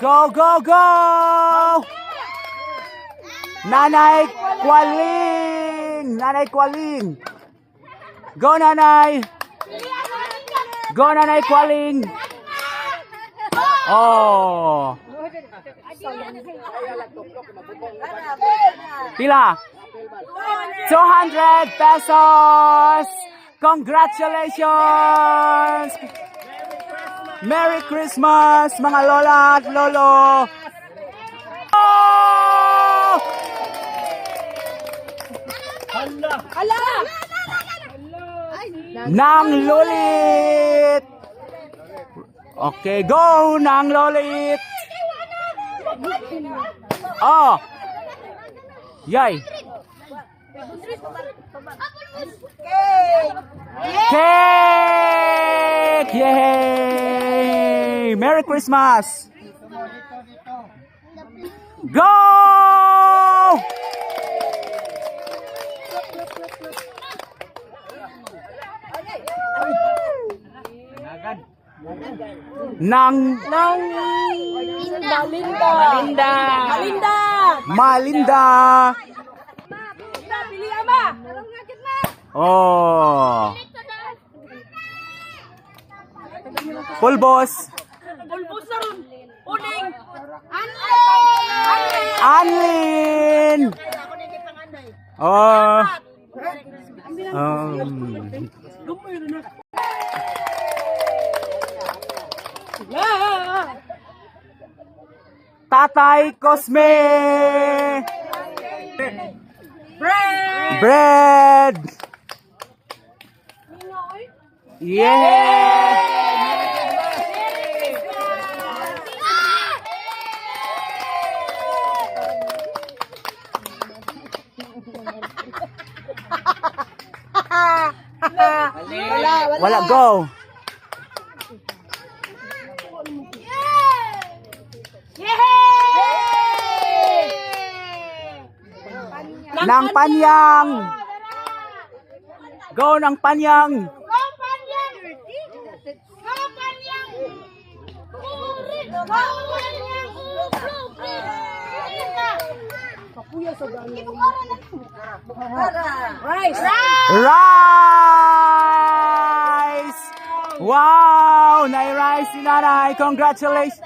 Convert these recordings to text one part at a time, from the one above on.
Go, go, go! Nanay Kwaling! Nanay Kwaling! Go, Nanay! Go, Nanay Kwaling! Oh! Pila? 200 pesos! Congratulations! Merry Christmas, mga lola at lolo! Oh! Nang lulit! Okay, go! Nang lulit! Oh! Yay! Cake! Yay! Merry Christmas! Go! Nang Nang Malinda. Malinda. Malinda. Malinda. Oh. Pulbos. Pulbos na ron. Uning. Anlin. Oh. Um. Tatay Cosme. Bread. Bread. Yeah. Wala, wala. Wala go. Nang panyang. Go ng panyang. Rice. Rice! Wow! Nai-rice si nanay. Congratulations!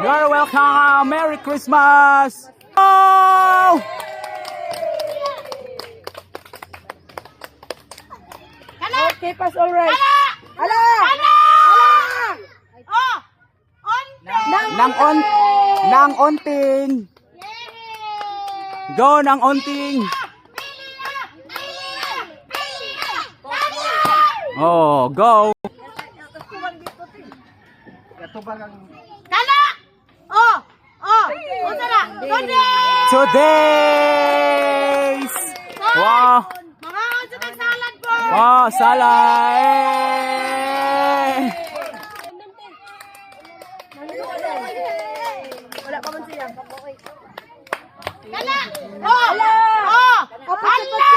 You're welcome! Merry Christmas! Oh! Okay, pass all right. Ala! Nang Nang on nang onting. Go nang onting. Oh, go. Kala! Oh! Oh! Unsa na? Today's Wow! Mga unsa salad po! Wow, salay! Wala pa man siya. Kala! Oh! Oh! Hala!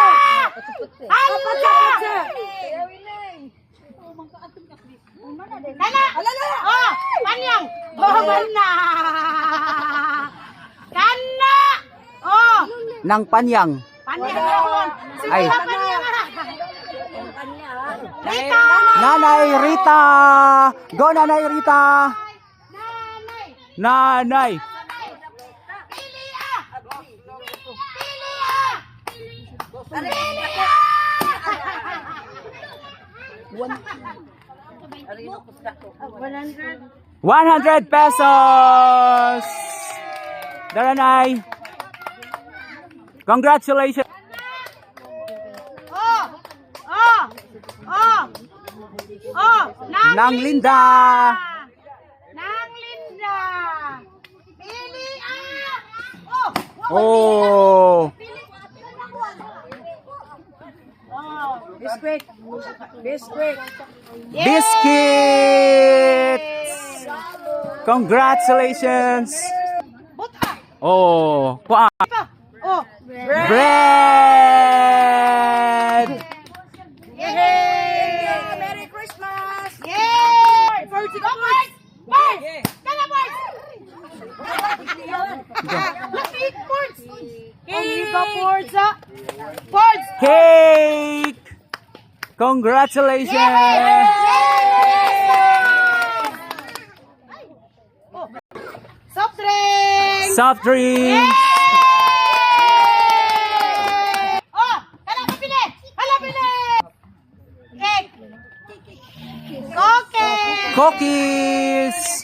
Hala! Kala! Oh! Panyang! Bahaman na! Kana! Oh! Nang panyang. Panyang yun! Ay. Sige, panyang! Rita! Nanay Rita! Go Nanay Rita! Nanay! Pilia! 100 pesos! Daranay! Congratulations! Oh! Oh! Oh! Oh! Nang, Nang Linda! Nang Linda! Pilia! Oh! Biscuit! Biscuit! Biscuits! Congratulations! Oh! Kuha! Pa! Oh! Bread! Yay! Merry Christmas! Yay! Birds! Go, birds! Birds! Kala, birds! Cake! Congratulations! Soft drink! Soft drinks! Oh! Hala, pili! Hala, pili! Cake! Cookie! Cookies!